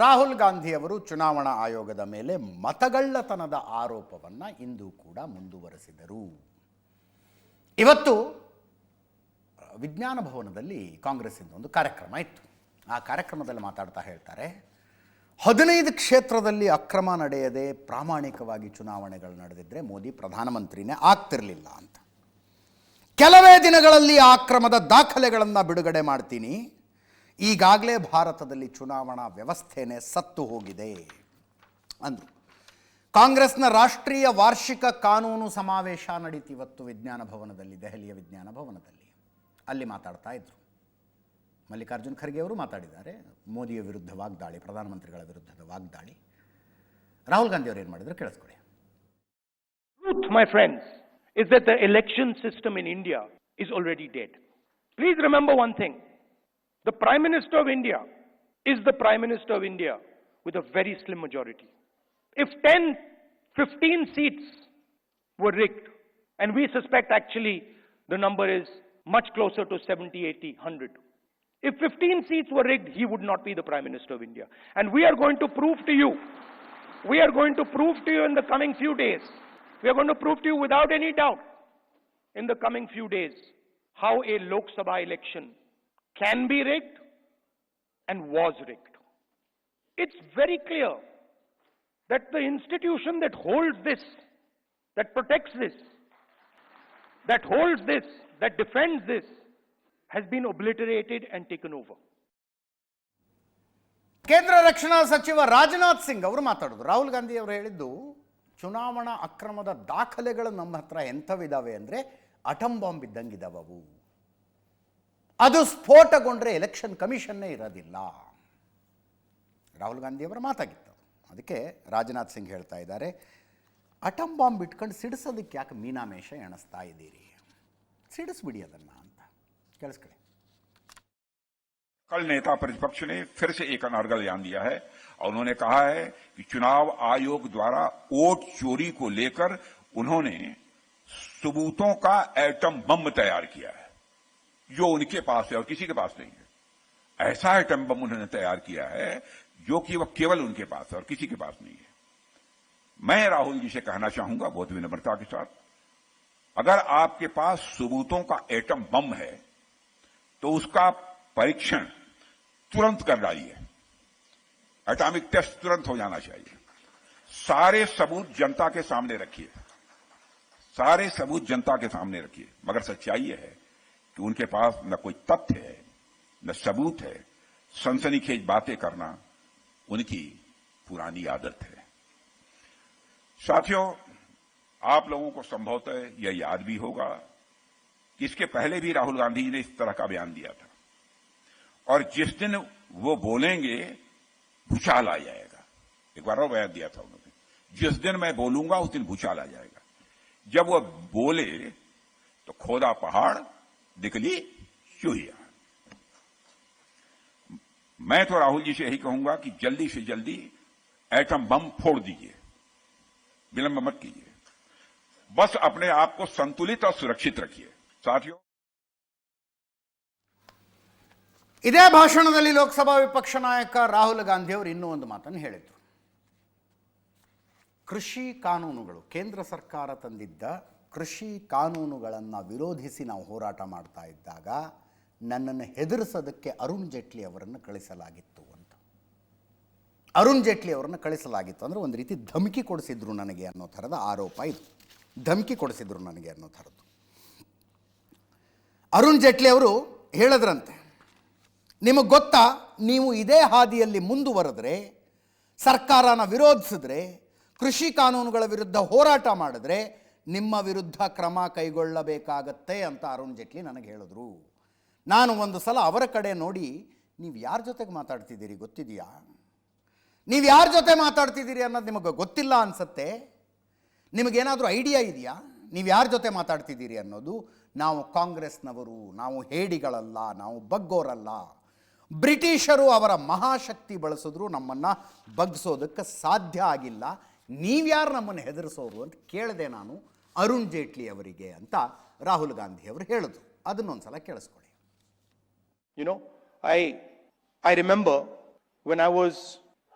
ರಾಹುಲ್ ಗಾಂಧಿಯವರು ಚುನಾವಣಾ ಆಯೋಗದ ಮೇಲೆ ಮತಗಳ್ಳತನದ ಆರೋಪವನ್ನು ಇಂದು ಕೂಡ ಮುಂದುವರೆಸಿದರು. ಇವತ್ತು ವಿಜ್ಞಾನ ಭವನದಲ್ಲಿ ಕಾಂಗ್ರೆಸ್ಸಿಂದ ಒಂದು ಕಾರ್ಯಕ್ರಮ ಇತ್ತು. ಆ ಕಾರ್ಯಕ್ರಮದಲ್ಲಿ ಮಾತಾಡ್ತಾ ಹೇಳ್ತಾರೆ, ಹದಿನೈದು ಕ್ಷೇತ್ರದಲ್ಲಿ ಅಕ್ರಮ ನಡೆಯದೆ ಪ್ರಾಮಾಣಿಕವಾಗಿ ಚುನಾವಣೆಗಳು ನಡೆದಿದ್ದರೆ ಮೋದಿ ಪ್ರಧಾನಮಂತ್ರಿನೇ ಆಗ್ತಿರಲಿಲ್ಲ ಅಂತ. ಕೆಲವೇ ದಿನಗಳಲ್ಲಿ ಆ ಅಕ್ರಮದ ದಾಖಲೆಗಳನ್ನು ಬಿಡುಗಡೆ ಮಾಡ್ತೀನಿ. ಈಗಾಗಲೇ ಭಾರತದಲ್ಲಿ ಚುನಾವಣಾ ವ್ಯವಸ್ಥೆನೆ ಸತ್ತು ಹೋಗಿದೆ ಅಂದರು. ಕಾಂಗ್ರೆಸ್ನ ರಾಷ್ಟ್ರೀಯ ವಾರ್ಷಿಕ ಕಾನೂನು ಸಮಾವೇಶ ನಡೀತಿವತ್ತು ವಿಜ್ಞಾನ ಭವನದಲ್ಲಿ, ದೆಹಲಿಯ ವಿಜ್ಞಾನ ಭವನದಲ್ಲಿ. ಅಲ್ಲಿ ಮಾತಾಡ್ತಾ ಇದ್ರು. ಮಲ್ಲಿಕಾರ್ಜುನ್ ಖರ್ಗೆ ಅವರು ಮಾತಾಡಿದ್ದಾರೆ. ಮೋದಿಯ ವಿರುದ್ಧ ವಾಗ್ದಾಳಿ, ಪ್ರಧಾನಮಂತ್ರಿಗಳ ವಿರುದ್ಧದ ವಾಗ್ದಾಳಿ. ರಾಹುಲ್ ಗಾಂಧಿ ಅವರು ಏನು ಮಾಡಿದ್ರು ಕೇಳಿಸ್ಕೊಳ್ಳಿ my friends is that the election system in India is already dead. Please remember one thing. The Prime Minister of India is the Prime Minister of India with a very slim majority. If 10, 15 seats were rigged, and we suspect actually the number is much closer to 70, 80, 100. If 15 seats were rigged, he would not be the Prime Minister of India. And we are going to prove to you we are going to prove to you in the coming few days, we are going to prove to you without any doubt in the coming few days how a Lok Sabha election can be rigged and was rigged. It's very clear that the institution that holds this, that protects this, that holds this, that defends this, has been obliterated and taken over. ಕೇಂದ್ರ ರಕ್ಷಣಾ ಸಚಿವ ರಾಜನಾಥ್ ಸಿಂಗ್ ಅವರು ಮಾತಾಡೋದು ರಾಹುಲ್ ಗಾಂಧಿ ಅವರು ಹೇಳಿದ್ದು ಚುನಾವಣಾ ಅಕ್ರಮದ ದಾಖಲೆಗಳು ನಮ್ಮ ಹತ್ರ ಎಂಥವಿದ್ದಾವೆ ಅಂದರೆ ಅಟಮ್ ಬಾಂಬ್ ಇದ್ದಂಗಿದಾವೆ ಅವು ಅದು ಸ್ಫೋಟಗೊಂಡ್ರೆ ಎಲೆಕ್ಷನ್ ಕಮಿಷನ್ನೇ ಇರೋದಿಲ್ಲ ರಾಹುಲ್ ಗಾಂಧಿ ಅವರ ಮಾತಾಗಿತ್ತು ಅದಕ್ಕೆ ರಾಜನಾಥ್ ಸಿಂಗ್ ಹೇಳ್ತಾ ಇದ್ದಾರೆ ಅಟಮ್ ಬಾಂಬ್ ಇಟ್ಕೊಂಡು ಸಿಡಿಸೋದಕ್ಕೆ ಯಾಕೆ ಮೀನಾಮೇಷ ಎಣಿಸ್ತಾ ಇದ್ದೀರಿ ಸಿಡಿಸ್ಬಿಡಿ ಅದನ್ನು ಅಂತ ಕೇಳಿಸ್ಕೊಳ್ಳಿ कल नेता प्रतिपक्ष ने फिर से एक अनर्गल बयान दिया है और उन्होंने कहा है कि चुनाव आयोग द्वारा वोट चोरी को लेकर उन्होंने सबूतों का एटम बम तैयार किया है जो उनके पास है और किसी के पास नहीं है। ऐसा एटम बम उन्होंने तैयार किया है जो कि वह केवल उनके पास है और किसी के पास नहीं है। मैं राहुल जी से कहना चाहूँगा बहुत विनम्रता के साथ, अगर आपके पास सबूतों का एटम बम है तो उसका परीक्षण तुरंत कर डालिए एटॉमिक टेस्ट तुरंत हो जाना चाहिए। सारे सबूत जनता के सामने रखिए। सारे सबूत जनता के सामने रखिए। मगर सच्चाई है कि उनके पास न कोई तथ्य है, न सबूत है। सनसनीखेज बातें करना उनकी पुरानी आदत है। साथियों, आप लोगों को संभवतः यह याद भी होगा कि इसके पहले भी राहुल गांधी ने इस तरह का बयान दिया था। और जिस दिन वो बोलेंगे, भूचाल आ जाएगा। एक बार और बयान दिया था उन्होंने। जिस दिन मैं बोलूँगा, उस दिन भूचाल आ जाएगा। जब वह बोले तो खोदा पहाड़ निकली चूहिया मैं तो राहुल जी से यही कहूंगा कि जल्दी से जल्दी एटम बम फोड़ दीजिए विलंब मत कीजिए बस अपने आप को संतुलित और सुरक्षित रखिए साथियों ಇದೇ ಭಾಷಣದಲ್ಲಿ ಲೋಕಸಭಾ ವಿಪಕ್ಷ ನಾಯಕ ರಾಹುಲ್ ಗಾಂಧಿ ಅವರು ಇನ್ನೂ ಒಂದು ಮಾತನ್ನು ಹೇಳಿದರು ಕೃಷಿ ಕಾನೂನುಗಳು ಕೇಂದ್ರ ಸರ್ಕಾರ ತಂದಿದ್ದ ಕೃಷಿ ಕಾನೂನುಗಳನ್ನು ವಿರೋಧಿಸಿ ನಾವು ಹೋರಾಟ ಮಾಡ್ತಾ ಇದ್ದಾಗ ನನ್ನನ್ನು ಹೆದರಿಸೋದಕ್ಕೆ ಅರುಣ್ ಜೇಟ್ಲಿ ಅವರನ್ನು ಕಳಿಸಲಾಗಿತ್ತು ಅಂತ. ಅರುಣ್ ಜೇಟ್ಲಿ ಅವರನ್ನು ಕಳಿಸಲಾಗಿತ್ತು ಅಂದರೆ ಒಂದು ರೀತಿ ಧಮಕಿ ಕೊಡಿಸಿದ್ರು ನನಗೆ ಅನ್ನೋ ಥರದ ಆರೋಪ ಇದು. ಧಮಕಿ ಕೊಡಿಸಿದ್ರು ನನಗೆ ಅನ್ನೋ ಥರದ್ದು. ಅರುಣ್ ಜೇಟ್ಲಿ ಅವರು ಹೇಳದ್ರಂತೆ, ನಿಮಗೆ ಗೊತ್ತಾ, ನೀವು ಇದೇ ಹಾದಿಯಲ್ಲಿ ಮುಂದುವರೆದ್ರೆ, ಸರ್ಕಾರನ ವಿರೋಧಿಸಿದ್ರೆ, ಕೃಷಿ ಕಾನೂನುಗಳ ವಿರುದ್ಧ ಹೋರಾಟ ಮಾಡಿದ್ರೆ ನಿಮ್ಮ ವಿರುದ್ಧ ಕ್ರಮ ಕೈಗೊಳ್ಳಬೇಕಾಗತ್ತೆ ಅಂತ ಅರುಣ್ ಜೇಟ್ಲಿ ನನಗೆ ಹೇಳಿದ್ರು. ನಾನು ಒಂದು ಸಲ ಅವರ ಕಡೆ ನೋಡಿ, ನೀವು ಯಾರ ಜೊತೆಗೆ ಮಾತಾಡ್ತಿದ್ದೀರಿ? ಗೊತ್ತಿದೆಯಾ? ನೀವು ಯಾರ ಜೊತೆ ಮಾತಾಡ್ತಿದ್ದೀರಿ ಅನ್ನೋದು ನಿಮಗೆ ಗೊತ್ತಿಲ್ಲ ಅನಿಸತ್ತೆ. ನಿಮಗೇನಾದರೂ ಐಡಿಯಾ ಇದೆಯಾ? ನೀವು ಯಾರ ಜೊತೆ ಮಾತಾಡ್ತಿದ್ದೀರಿ ಅನ್ನೋದು? ನಾವು ಕಾಂಗ್ರೆಸ್ನವರು, ನಾವು ಹೇಡಿಗಳಲ್ಲ, ನಾವು ಬಗ್ಗೋರಲ್ಲ. ಬ್ರಿಟಿಷರು ಅವರ ಮಹಾಶಕ್ತಿ ಬಳಸಿದ್ರು, ನಮ್ಮನ್ನು ಬಗ್ಗಿಸೋದಕ್ಕೆ ಸಾಧ್ಯ ಆಗಿಲ್ಲ. ನೀವ್ಯಾರು ನಮ್ಮನ್ನು ಹೆದರಿಸೋರು? ಅಂತ ಕೇಳಿದೆ ನಾನು. ಅರುಣ್ ಜೇಟ್ಲಿ ಅವರಿಗೆ ಅಂತ ರಾಹುಲ್ ಗಾಂಧಿ ಅವರು ಹೇಳಿದ್ರು ಅದನ್ನೊಂದು ಸಲ ಕೇಳಿಸ್ಕೊಳ್ಳಿ You know, I, I remember when I was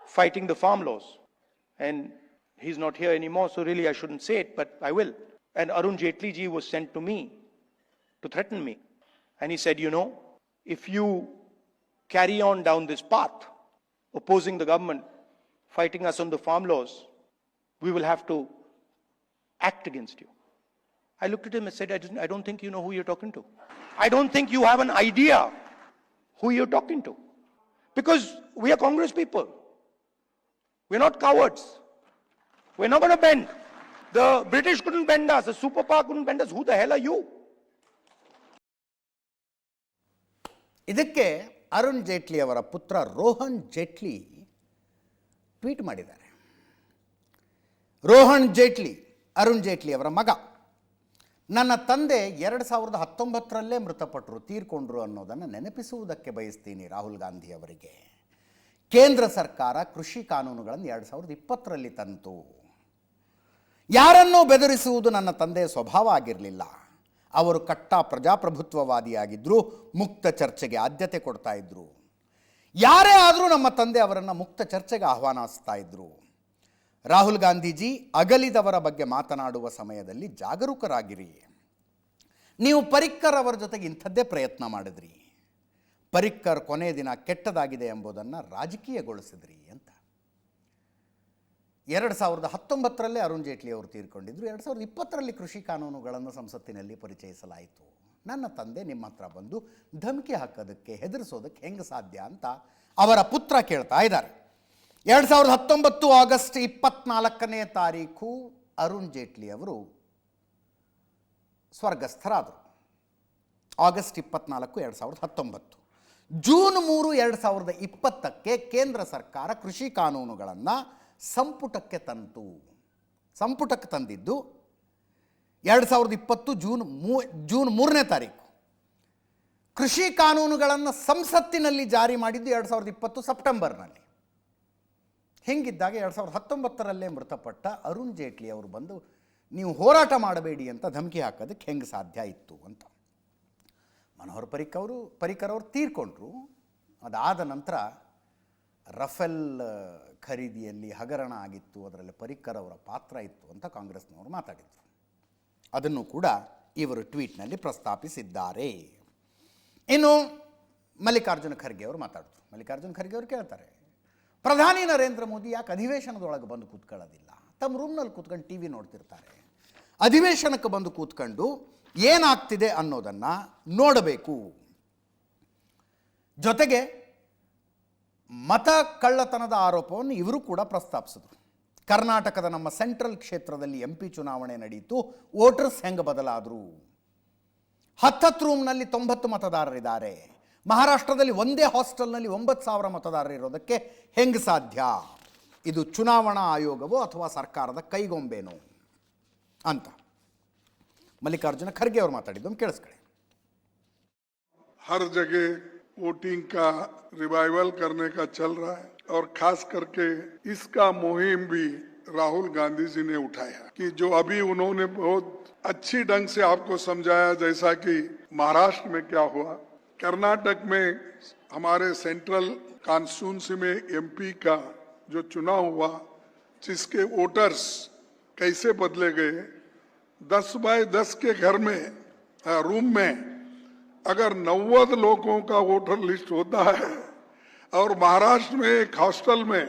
fighting the farm laws. And he's not here anymore, so really I shouldn't say it, but I will. And Arun Jaitley ji was sent to me to threaten me. And he said, you know, if you carry on down this path, opposing the government, fighting us on the farm laws, we will have to act against you. I looked at him and said, I, didn't, I don't think you know who you're talking to. I don't think you have an idea who you're talking to. Because we are Congress people. We're not cowards. We're not going to bend. The British couldn't bend us. The superpower couldn't bend us. Who the hell are you? ಇದಕ್ಕೆ ಅರುಣ್ ಜೇಟ್ಲಿ ಅವರ ಪುತ್ರ Rohan Jaitley tweet ಮಾಡಿದ್ದಾರೆ ರೋಹನ್ ಜೇಟ್ಲಿ ಅರುಣ್ ಜೇಟ್ಲಿ ಅವರ ಮಗ. ನನ್ನ ತಂದೆ ಎರಡು ಸಾವಿರದ ಹತ್ತೊಂಬತ್ತರಲ್ಲೇ ಮೃತಪಟ್ಟರು ತೀರ್ಕೊಂಡ್ರು ಅನ್ನೋದನ್ನು ನೆನಪಿಸುವುದಕ್ಕೆ ಬಯಸ್ತೀನಿ ರಾಹುಲ್ ಗಾಂಧಿ ಅವರಿಗೆ. ಕೇಂದ್ರ ಸರ್ಕಾರ ಕೃಷಿ ಕಾನೂನುಗಳನ್ನು ಎರಡು ಸಾವಿರದ ಇಪ್ಪತ್ತರಲ್ಲಿ ತಂತು. ಯಾರನ್ನೂ ಬೆದರಿಸುವುದು ನನ್ನ ತಂದೆಯ ಸ್ವಭಾವ ಆಗಿರಲಿಲ್ಲ. ಅವರು ಕಟ್ಟ ಪ್ರಜಾಪ್ರಭುತ್ವವಾದಿಯಾಗಿದ್ದರು ಮುಕ್ತ ಚರ್ಚೆಗೆ ಆದ್ಯತೆ ಕೊಡ್ತಾ ಇದ್ದರು ಯಾರೇ ಆದರೂ ನಮ್ಮ ತಂದೆ ಅವರನ್ನು ಮುಕ್ತ ಚರ್ಚೆಗೆ ಆಹ್ವಾನಿಸ್ತಾ ಇದ್ರು. ರಾಹುಲ್ ಗಾಂಧೀಜಿ ಅಗಲಿದವರ ಬಗ್ಗೆ ಮಾತನಾಡುವ ಸಮಯದಲ್ಲಿ ಜಾಗರೂಕರಾಗಿರಿ. ನೀವು ಪರಿಕ್ಕರ್ ಅವರ ಜೊತೆಗೆ ಇಂಥದ್ದೇ ಪ್ರಯತ್ನ ಮಾಡಿದ್ರಿ. ಪರಿಕ್ಕರ್ ಕೊನೆ ದಿನ ಕೆಟ್ಟದಾಗಿದೆ ಎಂಬುದನ್ನು ರಾಜಕೀಯಗೊಳಿಸಿದ್ರಿ ಅಂತ. ಎರಡು ಸಾವಿರದ ಹತ್ತೊಂಬತ್ತರಲ್ಲೇ ಅರುಣ್ ಜೇಟ್ಲಿ ಅವರು ತೀರ್ಕೊಂಡಿದ್ರು, ಎರಡು ಸಾವಿರದ ಇಪ್ಪತ್ತರಲ್ಲಿ ಕೃಷಿ ಕಾನೂನುಗಳನ್ನು ಸಂಸತ್ತಿನಲ್ಲಿ ಪರಿಚಯಿಸಲಾಯಿತು. ನನ್ನ ತಂದೆ ನಿಮ್ಮ ಹತ್ರ ಬಂದು ಧಮಕಿ ಹಾಕೋದಕ್ಕೆ, ಹೆದರಿಸೋದಕ್ಕೆ ಹೆಂಗೆ ಸಾಧ್ಯ ಅಂತ ಅವರ ಪುತ್ರ ಕೇಳ್ತಾ ಇದ್ದಾರೆ. ಎರಡು ಸಾವಿರದ ಹತ್ತೊಂಬತ್ತು ಆಗಸ್ಟ್ ಇಪ್ಪತ್ನಾಲ್ಕನೇ ತಾರೀಕು ಅರುಣ್ ಜೇಟ್ಲಿ ಅವರು ಸ್ವರ್ಗಸ್ಥರಾದರು. ಆಗಸ್ಟ್ ಇಪ್ಪತ್ನಾಲ್ಕು ಎರಡು ಸಾವಿರದ ಹತ್ತೊಂಬತ್ತು. ಜೂನ್ ಮೂರು ಎರಡು ಸಾವಿರದ ಇಪ್ಪತ್ತಕ್ಕೆ ಕೇಂದ್ರ ಸರ್ಕಾರ ಕೃಷಿ ಕಾನೂನುಗಳನ್ನು ಸಂಪುಟಕ್ಕೆ ತಂತು. ಸಂಪುಟಕ್ಕೆ ತಂದಿದ್ದು ಎರಡು ಸಾವಿರದ ಇಪ್ಪತ್ತು ಜೂನ್ ಮೂ, ಜೂನ್ ಮೂರನೇ ತಾರೀಕು ಕೃಷಿ ಕಾನೂನುಗಳನ್ನು ಸಂಸತ್ತಿನಲ್ಲಿ ಜಾರಿ ಮಾಡಿದ್ದು ಎರಡು ಸಾವಿರದ ಇಪ್ಪತ್ತು ಸೆಪ್ಟೆಂಬರ್ನಲ್ಲಿ. ಹಿಂಗಿದ್ದಾಗ ಎರಡು ಸಾವಿರದ ಹತ್ತೊಂಬತ್ತರಲ್ಲೇ ಮೃತಪಟ್ಟ ಅರುಣ್ ಜೇಟ್ಲಿ ಅವರು ಬಂದು, ನೀವು ಹೋರಾಟ ಮಾಡಬೇಡಿ ಅಂತ ಧಮಕಿ ಹಾಕೋದಕ್ಕೆ ಹೆಂಗೆ ಸಾಧ್ಯ ಇತ್ತು? ಅಂತ. ಮನೋಹರ್ ಪರಿಕ್ ಅವರು, ಪರಿಕರ್ ಅವರು ತೀರ್ಕೊಂಡ್ರು. ಅದಾದ ನಂತರ ರಫೆಲ್ ಖರೀದಿಯಲ್ಲಿ ಹಗರಣ ಆಗಿತ್ತು, ಅದರಲ್ಲಿ ಪರಿಕ್ಕರ್ ಅವರ ಪಾತ್ರ ಇತ್ತು ಅಂತ ಕಾಂಗ್ರೆಸ್ನವರು ಮಾತಾಡಿದರು. ಅದನ್ನು ಕೂಡ ಇವರು ಟ್ವೀಟ್ನಲ್ಲಿ ಪ್ರಸ್ತಾಪಿಸಿದ್ದಾರೆ. ಇನ್ನು ಮಲ್ಲಿಕಾರ್ಜುನ ಖರ್ಗೆ ಅವರು ಮಾತಾಡಿದ್ರು. ಮಲ್ಲಿಕಾರ್ಜುನ ಖರ್ಗೆ ಅವರು ಕೇಳ್ತಾರೆ ಪ್ರಧಾನಿ ನರೇಂದ್ರ ಮೋದಿ ಯಾಕೆ ಅಧಿವೇಶನದೊಳಗೆ ಬಂದು ಕೂತ್ಕೊಳ್ಳೋದಿಲ್ಲ? ತಮ್ಮ ರೂಮ್ನಲ್ಲಿ ಕೂತ್ಕೊಂಡು ಟಿ ವಿ ನೋಡ್ತಿರ್ತಾರೆ. ಅಧಿವೇಶನಕ್ಕೆ ಬಂದು ಕೂತ್ಕೊಂಡು ಏನಾಗ್ತಿದೆ ಅನ್ನೋದನ್ನು ನೋಡಬೇಕು. ಜೊತೆಗೆ ಮತ ಕಳ್ಳತನದ ಆರೋಪವನ್ನು ಇವರು ಕೂಡ ಪ್ರಸ್ತಾಪಿಸಿದ್ರು. ಕರ್ನಾಟಕದ ನಮ್ಮ ಸೆಂಟ್ರಲ್ ಕ್ಷೇತ್ರದಲ್ಲಿ ಎಂ ಪಿ ಚುನಾವಣೆ ನಡೆಯಿತು ವೋಟರ್ಸ್ ಹೆಂಗೆ ಬದಲಾದರು? ಹತ್ತತ್ತು ರೂಮ್ನಲ್ಲಿ ತೊಂಬತ್ತು ಮತದಾರರಿದ್ದಾರೆ. ಮಹಾರಾಷ್ಟ್ರದಲ್ಲಿ ಒಂದೇ ಹಾಸ್ಟೆಲ್ನಲ್ಲಿ ಒಂಬತ್ತು ಸಾವಿರ ಮತದಾರರು ಇರೋದಕ್ಕೆ ಹೆಂಗೆ ಸಾಧ್ಯ ಇದು ಚುನಾವಣಾ ಆಯೋಗವೋ ಅಥವಾ ಸರ್ಕಾರದ ಕೈಗೊಂಬೇನೋ ಅಂತ ಮಲ್ಲಿಕಾರ್ಜುನ ಖರ್ಗೆ ಅವರು ಮಾತಾಡಿದ್ದು ಕೇಳಿಸ್ಕೊಳ್ಳಿ हर जगह वोटिंग का रिवाइवल करने का चल रहा है और खास करके इसका मुहिम भी राहुल गांधी जी ने उठाया कि जो अभी उन्होंने बहुत अच्छी ढंग से आपको समझाया जैसा कि महाराष्ट्र में क्या हुआ कर्नाटक में हमारे सेंट्रल कॉन्स्टिट्यूंसी में एमपी का जो चुनाव हुआ, जिसके वोटर्स कैसे बदले गए, दस बाय दस के घर में रूम में अगर नव्वद लोगों का वोटर लिस्ट होता है और महाराष्ट्र में एक हॉस्टल में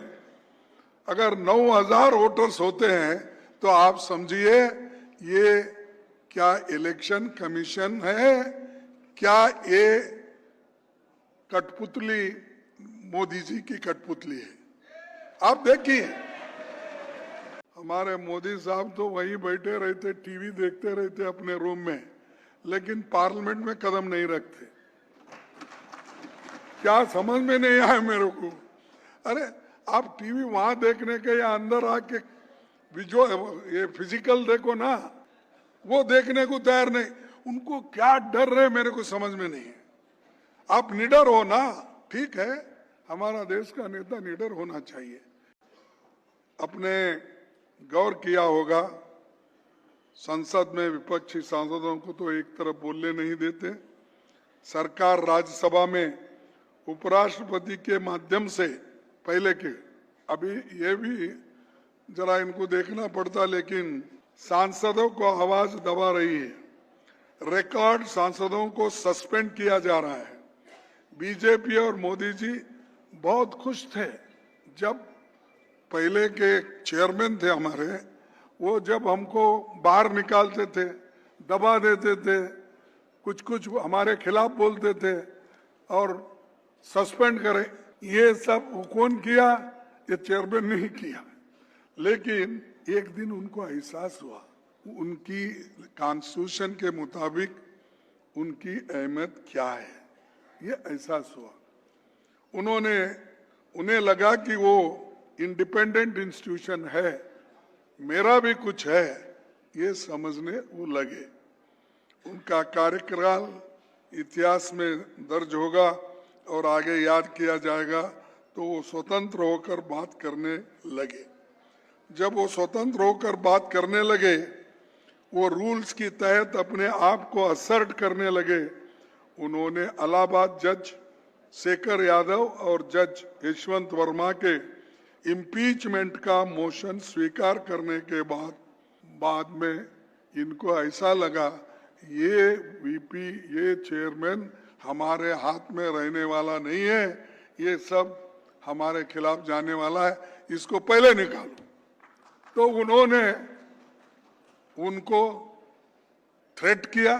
अगर नौ हज़ार वोटर्स होते हैं तो आप समझिए ये क्या इलेक्शन कमीशन है क्या ये कठपुतली मोदी जी की कठपुतली है? आप देखिए। हमारे मोदी साहब तो वहीं बैठे रहते, टीवी देखते रहते अपने रूम में, लेकिन पार्लियामेंट में कदम नहीं रखते। क्या समझ में नहीं आया मेरे को? अरे, आप टीवी वहाँ देखने के या अंदर आके विजुअ ये फ़िज़िकल देखो ना, वो देखने को तैयार नहीं। उनको क्या डर है मेरे को समझ में नहीं है। आप निडर हो ना, ठीक है, हमारा देश का नेता निडर होना चाहिए। अपने गौर किया होगा, संसद में विपक्षी सांसदों को तो एक तरफ़ बोलने नहीं देते। सरकार राज्यसभा में उपराष्ट्रपति के माध्यम से, पहले के, अभी ये भी जरा इनको देखना पड़ता, लेकिन सांसदों को आवाज़ दबा रही है। रिकॉर्ड सांसदों को सस्पेंड किया जा रहा है। बीजेपी और मोदी जी बहुत खुश थे। जब पहले के चेयरमैन थे हमारे, वो जब हमको बाहर निकालते थे, दबा देते थे कुछ कुछ हमारे खिलाफ बोलते थे और सस्पेंड करे, ये सब कौन किया, ये चेयरमैन नहीं किया। लेकिन एक दिन उनको एहसास हुआ उनकी कॉन्स्टिट्यूशन के मुताबिक उनकी अहमियत क्या है? ये एहसास हुआ। उन्होंने, उन्हें लगा कि वो इंडिपेंडेंट इंस्टीट्यूशन है। मेरा भी कुछ है, ये समझने वो लगे। उनका कार्यकाल इतिहास में दर्ज होगा और आगे याद किया जाएगा तो वो स्वतंत्र होकर बात करने लगे। जब वो स्वतंत्र होकर बात करने लगे वो रूल्स की तहत अपने आप को असर्ट करने लगे। उन्होंने अलाहाबाद जज शेखर यादव और जज यशवंत वर्मा के इम्पीचमेंट का मोशन स्वीकार करने के बाद बाद में इनको ऐसा लगा, ये वीपी ये चेयरमैन हमारे हाथ में रहने वाला नहीं है, ये सब हमारे खिलाफ जाने वाला है, इसको पहले निकालो। तो उन्होंने उनको थ्रेट किया,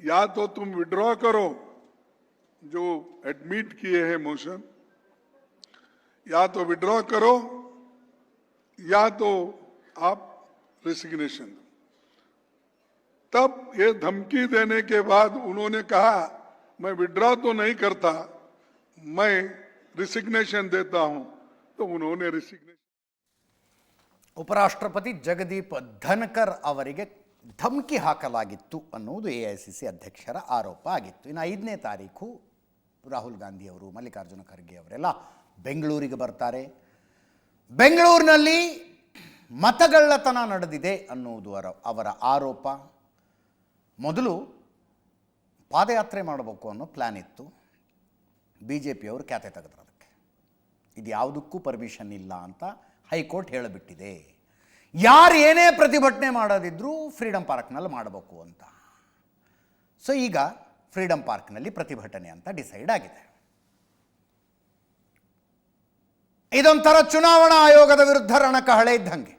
या तो तुम विड्रॉ करो, जो एडमिट किए हैं मोशन या तो विड्रॉ करो, या तो आप रेसिग्नेशन दो। तब ये धमकी देने के बाद उन्होंने कहा, मैं विड्रॉ तो नहीं करता, मैं रिसिग्नेशन देता हूँ। तो उन्होंने रिसिग्नेशन ಉಪರಾಷ್ಟ್ರಪತಿ ಜಗದೀಪ್ ಧನ್ಕರ್ ಅವರಿಗೆ ಧಮಕಿ ಹಾಕಲಾಗಿತ್ತು ಅನ್ನುವುದು ಎ ಐ ಸಿ ಸಿ ಅಧ್ಯಕ್ಷರ ಆರೋಪ ಆಗಿತ್ತು. ಇನ್ನು ಐದನೇ ತಾರೀಕು ರಾಹುಲ್ ಗಾಂಧಿ ಅವರು, ಮಲ್ಲಿಕಾರ್ಜುನ ಖರ್ಗೆ ಅವರೆಲ್ಲ ಬೆಂಗಳೂರಿಗೆ ಬರ್ತಾರೆ. ಬೆಂಗಳೂರಿನಲ್ಲಿ ಮತಗಳ್ಳತನ ನಡೆದಿದೆ ಅನ್ನುವುದು ಅವರ ಆರೋಪ. ಮೊದಲು ಪಾದಯಾತ್ರೆ ಮಾಡಬೇಕು ಅನ್ನೋ ಪ್ಲ್ಯಾನ್ ಇತ್ತು. ಬಿ ಜೆ ಪಿಯವರು ಖ್ಯಾತೆ ತೆಗೆದ್ರು ಅದಕ್ಕೆ. ಇದು ಯಾವುದಕ್ಕೂ ಪರ್ಮಿಷನ್ ಇಲ್ಲ ಅಂತ ಹೈಕೋರ್ಟ್ ಹೇಳಿಬಿಟ್ಟಿದೆ. ಯಾರು ಏನೇ ಪ್ರತಿಭಟನೆ ಮಾಡೋದಿದ್ರೂ ಫ್ರೀಡಮ್ ಪಾರ್ಕ್ನಲ್ಲಿ ಮಾಡಬೇಕು ಅಂತ. ಸೊ ಈಗ ಫ್ರೀಡಮ್ ಪಾರ್ಕ್ನಲ್ಲಿ ಪ್ರತಿಭಟನೆ ಅಂತ ಡಿಸೈಡ್ ಆಗಿದೆ. ಇದೊಂಥರ ಚುನಾವಣಾ ಆಯೋಗದ ವಿರುದ್ಧ ರಣಕಹಳೆ ಇದ್ದಂಗೆ.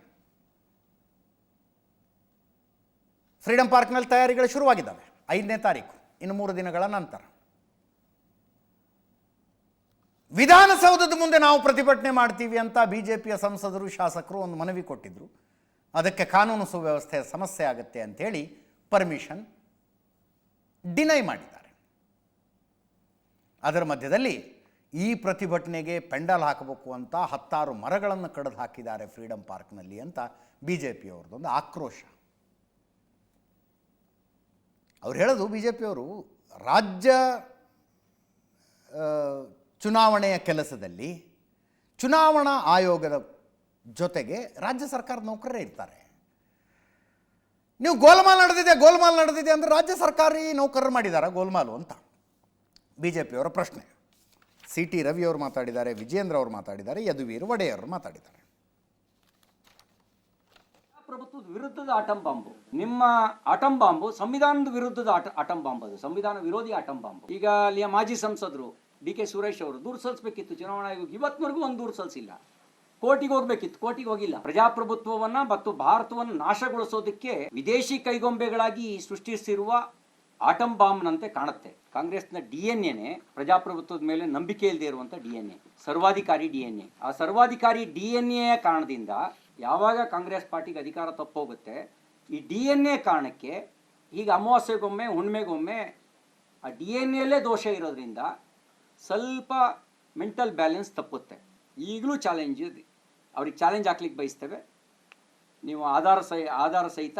ಫ್ರೀಡಮ್ ಪಾರ್ಕ್ನಲ್ಲಿ ತಯಾರಿಗಳು ಶುರುವಾಗಿದ್ದಾವೆ. ಐದನೇ ತಾರೀಕು, ಇನ್ನು ಮೂರು ದಿನಗಳ ನಂತರ. ವಿಧಾನಸೌಧದ ಮುಂದೆ ನಾವು ಪ್ರತಿಭಟನೆ ಮಾಡ್ತೀವಿ ಅಂತ ಬಿ ಜೆ ಪಿಯ ಸಂಸದರು, ಶಾಸಕರು ಒಂದು ಮನವಿ ಕೊಟ್ಟಿದ್ದರು ಅದಕ್ಕೆ ಕಾನೂನು ಸುವ್ಯವಸ್ಥೆಯ ಸಮಸ್ಯೆ ಆಗುತ್ತೆ ಅಂಥೇಳಿ ಪರ್ಮಿಷನ್ ಡಿನೈ ಮಾಡಿದ್ದಾರೆ. ಅದರ ಮಧ್ಯದಲ್ಲಿ ಈ ಪ್ರತಿಭಟನೆಗೆ ಪೆಂಡಲ್ ಹಾಕಬೇಕು ಅಂತ ಹತ್ತಾರು ಮರಗಳನ್ನು ಕಡಿದು ಹಾಕಿದ್ದಾರೆ ಫ್ರೀಡಮ್ ಪಾರ್ಕ್ನಲ್ಲಿ ಅಂತ ಬಿ ಜೆ ಪಿಯವ್ರದ್ದೊಂದು ಆಕ್ರೋಶ. ಅವ್ರು ಹೇಳೋದು ಬಿ ಜೆ ಪಿಯವರು ರಾಜ್ಯ ಚುನಾವಣೆಯ ಕೆಲಸದಲ್ಲಿ ಚುನಾವಣಾ ಆಯೋಗದ ಜೊತೆಗೆ ರಾಜ್ಯ ಸರ್ಕಾರದ ನೌಕರರೇ ಇರ್ತಾರೆ. ನೀವು ಗೋಲ್ಮಾಲ್ ನಡೆದಿದೆ ಗೋಲ್ಮಾಲ್ ನಡೆದಿದೆ ಅಂದರೆ ರಾಜ್ಯ ಸರ್ಕಾರಿ ನೌಕರರು ಮಾಡಿದಾರ ಗೋಲ್ಮಾಲು ಅಂತ? ಬಿ ಜೆ ಪಿಯವರ ಪ್ರಶ್ನೆ. ಸಿ ಟಿ ರವಿ ಅವರು ಮಾತಾಡಿದ್ದಾರೆ ವಿಜೇಂದ್ರ ಅವರು ಮಾತಾಡಿದ್ದಾರೆ, ಯದುವೀರ್ ಒಡೆಯವರು ಮಾತಾಡಿದ್ದಾರೆ. ಪ್ರಭುತ್ವದ ವಿರುದ್ಧದ ಆಟಂ ಬಾಂಬು. ನಿಮ್ಮ ಆಟಂ ಬಾಂಬು ಸಂವಿಧಾನದ ವಿರುದ್ಧದ ಆಟ, ಆಟಂ ಬಾಂಬ್ ಅದು. ಸಂವಿಧಾನ ವಿರೋಧಿ ಆಟಂ ಬಾಂಬು. ಈಗ ಅಲ್ಲಿಯ ಮಾಜಿ ಸಂಸದರು ಡಿ ಕೆ ಸುರೇಶ್ ಅವರು, ದೂರು ಸಲ್ಲಿಸಬೇಕಿತ್ತು. ಚುನಾವಣಾ ಆಯೋಗ ಇವತ್ತಿನವರೆಗೂ ಒಂದು ದೂರು ಸಲ್ಲಿಸಿಲ್ಲ. ಕೋರ್ಟಿಗೆ ಹೋಗ್ಬೇಕಿತ್ತು. ಕೋರ್ಟಿಗೆ ಹೋಗಿಲ್ಲ. ಪ್ರಜಾಪ್ರಭುತ್ವವನ್ನ ಮತ್ತು ಭಾರತವನ್ನು ನಾಶಗೊಳಿಸೋದಕ್ಕೆ ವಿದೇಶಿ ಕೈಗೊಂಬೆಗಳಾಗಿ ಸೃಷ್ಟಿಸಿರುವ ಆಟಂ ಬಾಂಬ್ನಂತೆ ಕಾಣುತ್ತೆ. ಕಾಂಗ್ರೆಸ್ನ ಡಿ ಎನ್ ಎನೆ ಪ್ರಜಾಪ್ರಭುತ್ವದ ಮೇಲೆ ನಂಬಿಕೆ ಇಲ್ಲದೆ ಇರುವಂಥ ಡಿ ಎನ್ ಎ. ಸರ್ವಾಧಿಕಾರಿ ಡಿ ಎನ್ ಎ. ಆ ಸರ್ವಾಧಿಕಾರಿ ಡಿ ಎನ್ ಎ ಕಾರಣದಿಂದ ಯಾವಾಗ ಕಾಂಗ್ರೆಸ್ ಪಾರ್ಟಿಗೆ ಅಧಿಕಾರ ತಪ್ಪೋಗುತ್ತೆ, ಈ ಡಿ ಎನ್ ಎ ಕಾರಣಕ್ಕೆ ಈಗ ಅಮಾವಾಸ್ಯೆಗೊಮ್ಮೆ, ಹುಣ್ಮೆಗೊಮ್ಮೆ ಆ ಡಿ ಎನ್ ಎಲ್ಲೇ ದೋಷ ಇರೋದ್ರಿಂದ ಸ್ವಲ್ಪ ಮೆಂಟಲ್ ಬ್ಯಾಲೆನ್ಸ್ ತಪ್ಪುತ್ತೆ. ಈಗಲೂ ಚಾಲೆಂಜ್ ಅವ್ರಿಗೆ ಚಾಲೆಂಜ್ ಹಾಕ್ಲಿಕ್ಕೆ ಬಯಸ್ತೇವೆ. ನೀವು ಆಧಾರ ಸಹ, ಆಧಾರ ಸಹಿತ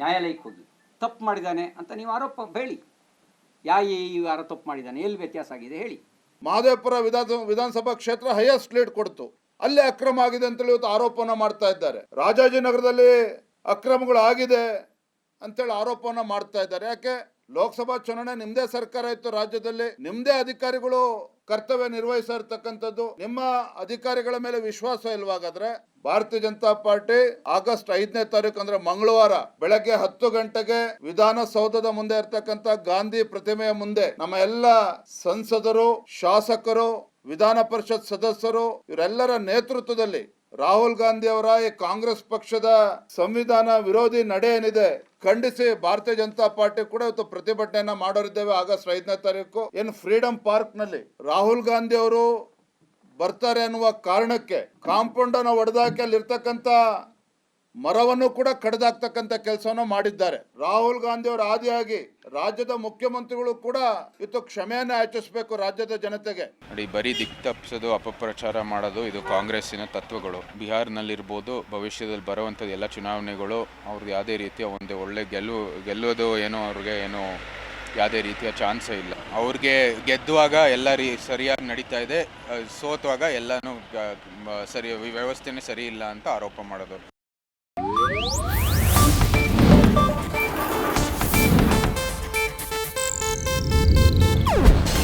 ನ್ಯಾಯಾಲಯಕ್ಕೆ ಹೋಗಿ. ತಪ್ಪು ಮಾಡಿದ್ದಾನೆ ಅಂತ ನೀವು ಆರೋಪ ಹೇಳಿ. ಯಾ ಯಾರೋ ತಪ್ಪು ಮಾಡಿದ್ದಾನೆ? ಎಲ್ಲಿ ವ್ಯತ್ಯಾಸ ಆಗಿದೆ ಹೇಳಿ. ಮಹದೇವಪುರ ವಿಧಾನ, ವಿಧಾನಸಭಾ ಕ್ಷೇತ್ರ ಹೈಯೆಸ್ಟ್ ಲೀಡ್ ಕೊಡ್ತು. ಅಲ್ಲೇ ಅಕ್ರಮ ಆಗಿದೆ ಅಂತೇಳಿ ಇವತ್ತು ಆರೋಪನ ಮಾಡ್ತಾ ಇದ್ದಾರೆ. ರಾಜಾಜಿನಗರದಲ್ಲಿ ಅಕ್ರಮಗಳು ಆಗಿದೆ ಅಂತೇಳಿ ಆರೋಪನ ಮಾಡ್ತಾ ಇದ್ದಾರೆ. ಯಾಕೆ? ಲೋಕಸಭಾ ಚುನಾವಣೆ ನಿಮ್ದೇ ಸರ್ಕಾರ ಇತ್ತು ರಾಜ್ಯದಲ್ಲಿ, ನಿಮ್ದೇ ಅಧಿಕಾರಿಗಳು ಕರ್ತವ್ಯ ನಿರ್ವಹಿಸ್ತಾ ಇರ್ತಕ್ಕಂಥದ್ದು, ನಿಮ್ಮ ಅಧಿಕಾರಿಗಳ ಮೇಲೆ ವಿಶ್ವಾಸ ಇಲ್ವಾಗಾದ್ರೆ ಭಾರತೀಯ ಜನತಾ ಪಾರ್ಟಿ ಆಗಸ್ಟ್ ಐದನೇ ತಾರೀಕು ಅಂದ್ರೆ ಮಂಗಳವಾರ ಬೆಳಗ್ಗೆ ಹತ್ತು ಗಂಟೆಗೆ ವಿಧಾನಸೌಧದ ಮುಂದೆ ಇರ್ತಕ್ಕಂಥ ಗಾಂಧಿ ಪ್ರತಿಮೆಯ ಮುಂದೆ ನಮ್ಮ ಎಲ್ಲ ಸಂಸದರು, ಶಾಸಕರು, ವಿಧಾನ ಪರಿಷತ್ ಸದಸ್ಯರು, ಇವರೆಲ್ಲರ ನೇತೃತ್ವದಲ್ಲಿ ರಾಹುಲ್ ಗಾಂಧಿ ಅವರ ಈ ಕಾಂಗ್ರೆಸ್ ಪಕ್ಷದ ಸಂವಿಧಾನ ವಿರೋಧಿ ನಡೆ ಏನಿದೆ ಖಂಡಿಸಿ ಭಾರತೀಯ ಜನತಾ ಪಾರ್ಟಿ ಕೂಡ ಇವತ್ತು ಪ್ರತಿಭಟನೆಯನ್ನ ಮಾಡೋರಿದ್ದೇವೆ ಆಗಸ್ಟ್ ಐದನೇ ತಾರೀಕು. ಏನು ಫ್ರೀಡಂ ಪಾರ್ಕ್ನಲ್ಲಿ ರಾಹುಲ್ ಗಾಂಧಿ ಅವರು ಬರ್ತಾರೆ ಅನ್ನುವ ಕಾರಣಕ್ಕೆ ಕಾಂಪೌಂಡ್ ಹೊಡೆದಾಕಿ ಅಲ್ಲಿರ್ತಕ್ಕಂಥ ಮರವನ್ನು ಕೂಡ ಕಡಿದಾಕ್ತಕ್ಕಂಥ ಕೆಲಸವನ್ನು ಮಾಡಿದ್ದಾರೆ. ರಾಹುಲ್ ಗಾಂಧಿ ಅವರ ಆದಿಯಾಗಿ ರಾಜ್ಯದ ಮುಖ್ಯಮಂತ್ರಿಗಳು ಕೂಡ ಇತ್ತು ಕ್ಷಮೆಯನ್ನು ಯಾಚಿಸಬೇಕು ರಾಜ್ಯದ ಜನತೆಗೆ. ನೋಡಿ, ಬರೀ ದಿಕ್ ತಪ್ಪಿಸೋದು ಅಪಪ್ರಚಾರ ಮಾಡೋದು, ಇದು ಕಾಂಗ್ರೆಸ್ಸಿನ ತತ್ವಗಳು. ಬಿಹಾರ್ನಲ್ಲಿರ್ಬೋದು, ಭವಿಷ್ಯದಲ್ಲಿ ಬರುವಂಥದ್ದು ಎಲ್ಲ ಚುನಾವಣೆಗಳು ಅವ್ರದ್ದು ಯಾವುದೇ ರೀತಿಯ ಒಂದು ಒಳ್ಳೆ ಗೆಲುವು ಗೆಲ್ಲೋದು ಏನೋ ಅವ್ರಿಗೆ ಏನೋ ಯಾವುದೇ ರೀತಿಯ ಚಾನ್ಸೇ ಇಲ್ಲ. ಅವ್ರಿಗೆ ಗೆದ್ದುವಾಗ ಎಲ್ಲ ರೀ ಸರಿಯಾಗಿ ನಡೀತಾ ಇದೆ ಸೋತುವಾಗ ಎಲ್ಲನೂ ಸರಿ, ವ್ಯವಸ್ಥೆನೇ ಸರಿ ಇಲ್ಲ ಅಂತ ಆರೋಪ ಮಾಡೋದು.